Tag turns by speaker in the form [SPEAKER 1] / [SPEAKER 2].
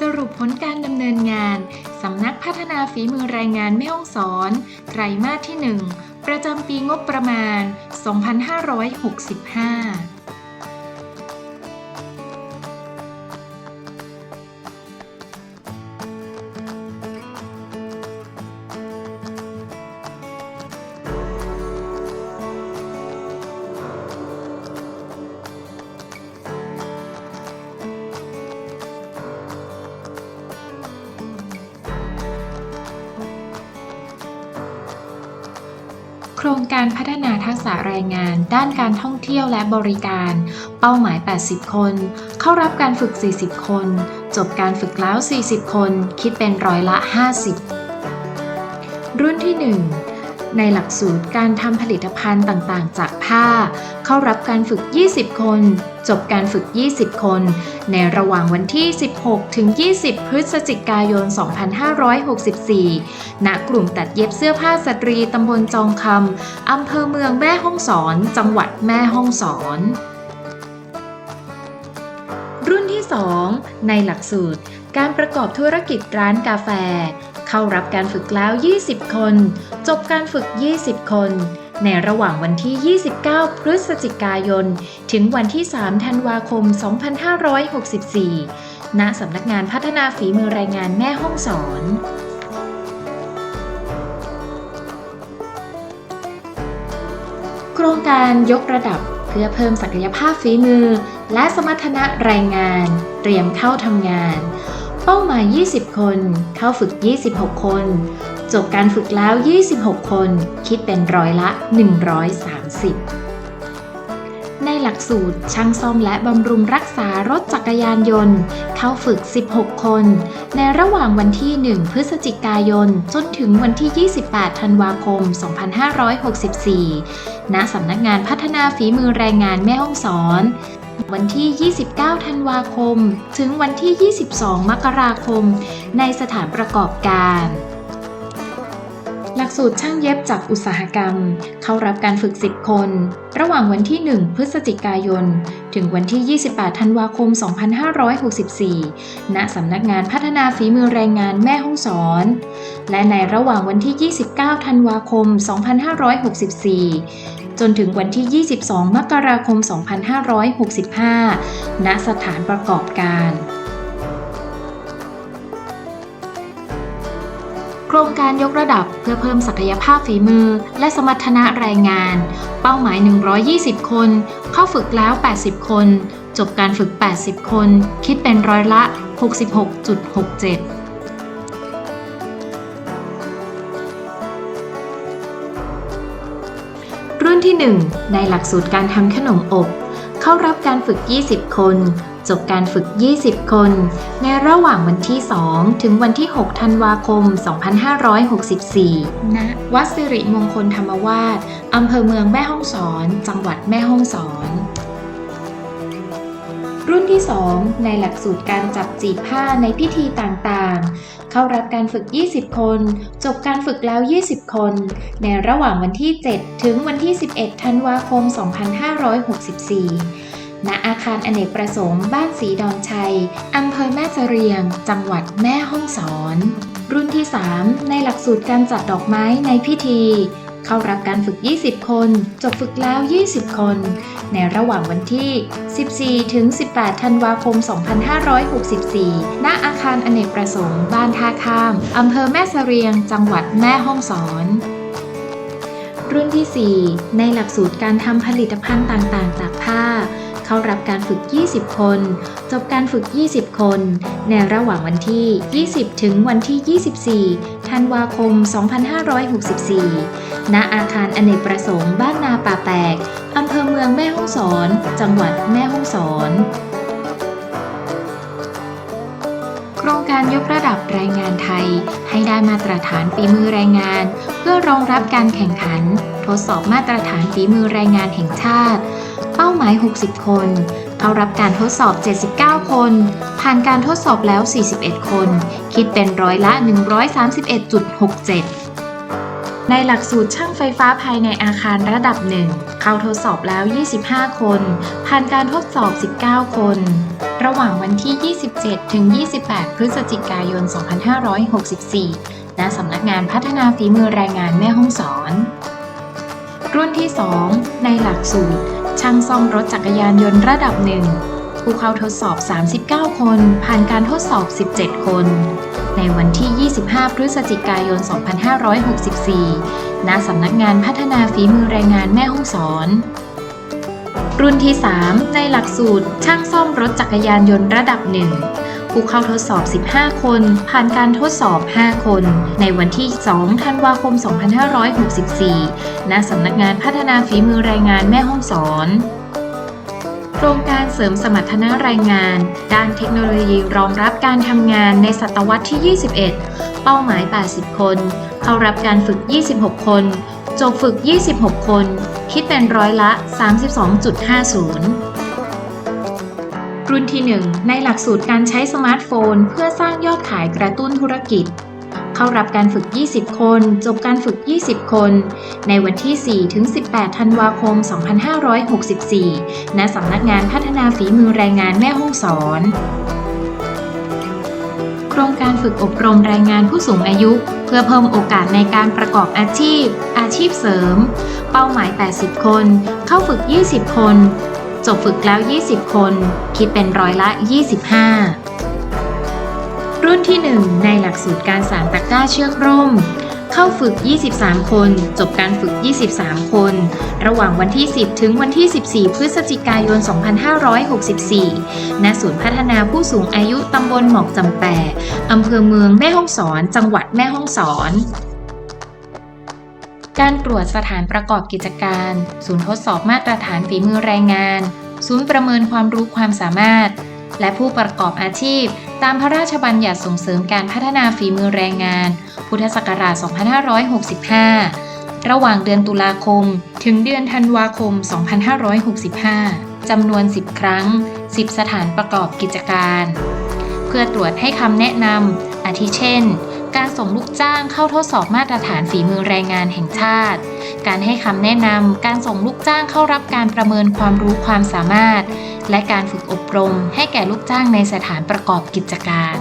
[SPEAKER 1] สรุปผลการดำเนินงาน สำนักพัฒนาฝีมือแรงงานแม่ฮ่องสอนไตรมาสที่ 1 ประจำปีงบประมาณ 2565 ครงการพัฒนาทักษะแรงงาน ด้านการท่องเที่ยวและบริการ เป้าหมาย 80 คน เข้ารับการฝึก 40 คน จบการฝึกแล้ว 40 คน คิดเป็นร้อยละ 50 รุ่นที่ 1 ในหลักสูตรการทำผลิตภัณฑ์ต่างๆ จากผ้า เข้ารับการฝึก 20 คน จบการฝึก 20 คน ในระหว่างวันที่ 16 ถึง 20 พฤศจิกายน 2564 ณ กลุ่มตัดเย็บเสื้อผ้าสตรีตำบลจองคำอำเภอเมืองแม่ฮ่องสอน จังหวัดแม่ฮ่องสอนรุ่นที่ 2 ในหลักสูตร การประกอบธุรกิจร้านกาแฟ เข้ารับการฝึกแล้ว 20 คน จบการฝึก 20 คน ในระหว่างวันที่ 29 พฤศจิกายน ถึงวันที่ 3 ธันวาคม 2564 ณ สำนักงานพัฒนาฝีมือแรงงานแม่ฮ่องสอนโครงการยกระดับเพื่อเพิ่มศักยภาพฝีมือ และสมรรถนะแรงงาน เตรียมเข้าทำงาน เป้าหมาย 20 คน เข้าฝึก 26 คน จบการฝึกแล้ว 26 คน คิดเป็นร้อยละ 130 ในหลักสูตรช่างซ่อมและบำรุงรักษารถจักรยานยนต์ เข้าฝึก 16 คน ในระหว่างวันที่ 1 พฤศจิกายน จนถึงวันที่ 28 ธันวาคม 2564 ณ สำนักงานพัฒนาฝีมือแรงงานแม่ฮ่องสอน วันที่ 29 ธันวาคม ถึงวันที่ 22 มกราคม ในสถานประกอบการ หลักสูตรช่างเย็บจากอุตสาหกรรม เข้ารับการฝึก 10 คน ระหว่างวันที่ 1 พฤศจิกายน ถึงวันที่ 28 ธันวาคม 2564 ณ สำนักงานพัฒนาฝีมือแรงงานแม่ฮ่องสอน และในระหว่างวันที่ 29 ธันวาคม 2564 จนถึงวันที่ 22 มกราคม 2565 ณ สถานประกอบการโครงการยกระดับเพื่อเพิ่มศักยภาพฝีมือ และสมรรถนะแรงงาน เป้าหมาย 120 คน เข้าฝึกแล้ว 80 คน จบการฝึก 80 คน คิดเป็นร้อยละ 66.67 รุ่นที่ 1 ในหลักสูตรการทำขนมอบ เข้ารับการฝึก 20 คน จบการฝึก 20 คน ในระหว่างวันที่ 2 ถึงวันที่ 6 ธันวาคม 2564 ณ วัดสิริมงคลธรรมวาสอำเภอเมืองแม่ฮ่องสอน จังหวัดแม่ฮ่องสอน รุ่นที่ 2 ในหลักสูตรการจับจีบผ้าในพิธีต่างๆ เข้ารับการฝึก 20 คน จบการฝึกแล้ว 20 คน ในระหว่างวันที่ 7 ถึงวันที่ 11 ธันวาคม 2564ณอาคารอเนกประสงค์บ้านสีดอนชัย อำเภอแม่เสรียง จังหวัดแม่ฮ่องสอน รุ่นที่ 3 ในหลักสูตรการจัดดอกไม้ในพิธี เข้ารับการฝึก 20 คน จบฝึกแล้ว 20 คน ในระหว่างวันที่ 14 ถึง 18 ธันวาคม 2564 ณ อาคารอเนกประสงค์ บ้านท่าข้าม อำเภอแม่เสรียง จังหวัดแม่ฮ่องสอน รุ่นที่ 4 ในหลักสูตรการทำผลิตภัณฑ์ต่างๆ จากผ้าเข้ารับการฝึก 20 คน จบการฝึก 20 คน ในระหว่างวันที่ 20 ถึงวันที่ 24 ธันวาคม 2564 ณ อาคารอเนกประสงค์ บ้านนาป่าแตก อำเภอเมืองแม่ฮ่องสอน จังหวัดแม่ฮ่องสอนโครงการยกระดับแรงงานไทย ให้ได้มาตรฐานฝีมือแรงงาน เพื่อรองรับการแข่งขัน ทดสอบมาตรฐานฝีมือแรงงานแห่งชาติ เป้าหมาย 60 คน เข้ารับการทดสอบ 79 คน ผ่านการทดสอบแล้ว 41 คน คิดเป็นร้อยละ 131.67ในหลักสูตรช่างไฟฟ้าภายในอาคารระดับหนึ่งเข้าทดสอบแล้ว 25 คน ผ่านการทดสอบ 19 คน ระหว่างวันที่ 27 ถึง 28 พฤศจิกายน 2564 ณ สำนักงานพัฒนาฝีมือแรงงานแม่ฮ่องสอน รุ่นที่ 2 ในหลักสูตร ช่างซ่อมรถจักรยานยนต์ระดับหนึ่งผู้เข้าทดสอบ 39 คน ผ่านการทดสอบ 17 คน ในวันที่ 25 พฤศจิกายน 2564 ณ สำนักงานพัฒนาฝีมือแรงงานแม่ห้องสอน รุ่นที่ 3 ในหลักสูตรช่างซ่อมรถจักรยานยนต์ระดับหนึ่ง ผู้เข้าทดสอบ 15 คน ผ่านการทดสอบ 5 คน ในวันที่ 2 ธันวาคม 2564 ณ สำนักงานพัฒนาฝีมือแรงงานแม่ฮ่องสอนโครงการเสริมสมรรถนะแรงงาน ด้านเทคโนโลยีรองรับการทำงานในศตวรรษที่ 21 เป้าหมาย 80 คน เข้ารับการฝึก 26 คน จบฝึก 26 คน คิดเป็นร้อยละ 32.50 รุ่นที่ 1 ในหลักสูตรการใช้สมาร์ทโฟน เพื่อสร้างยอดขายกระตุ้นธุรกิจ เข้ารับการฝึก 20 คน จบการฝึก 20 คน ในวันที่ 4 ถึง 18 ธันวาคม 2564 ณ สำนักงานพัฒนาฝีมือแรงงานแม่ฮ่องสอน โครงการฝึกอบรมแรงงานผู้สูงอายุ เพื่อเพิ่มโอกาสในการประกอบอาชีพ อาชีพเสริม เป้าหมาย 80 คน เข้าฝึก 20 คน จบฝึกแล้ว 20 คน คิดเป็นร้อยละ 25 รุ่นที่ 1 ในหลักสูตรการสานตะกร้าเชือกร่ม เข้าฝึก 23 คน จบการฝึก 23 คน ระหว่างวันที่ 10 ถึงวันที่ 14 พฤศจิกายน 2564 ณ ศูนย์พัฒนาผู้สูงอายุตำบลหมอกจำแปะอำเภอเมืองแม่ฮ่องสอน จังหวัดแม่ฮ่องสอน การตรวจสถานประกอบกิจการ ศูนย์ทดสอบมาตรฐานฝีมือแรงงาน ศูนย์ประเมินความรู้ความสามารถ และผู้ประกอบอาชีพ ตามพระราชบัญญัติส่งเสริมการพัฒนาฝีมือแรงงาน พุทธศักราช 2565 ระหว่างเดือนตุลาคม ถึงเดือนธันวาคม 2565 จำนวน 10 ครั้ง 10 สถานประกอบกิจการ เพื่อตรวจให้คำแนะนำอาทิเช่น การส่งลูกจ้างเข้าทดสอบมาตรฐานฝีมือแรงงานแห่งชาติ การให้คำแนะนำ การส่งลูกจ้างเข้ารับการประเมินความรู้ความสามารถ และการฝึกอบรมให้แก่ลูกจ้างในสถานประกอบกิจการ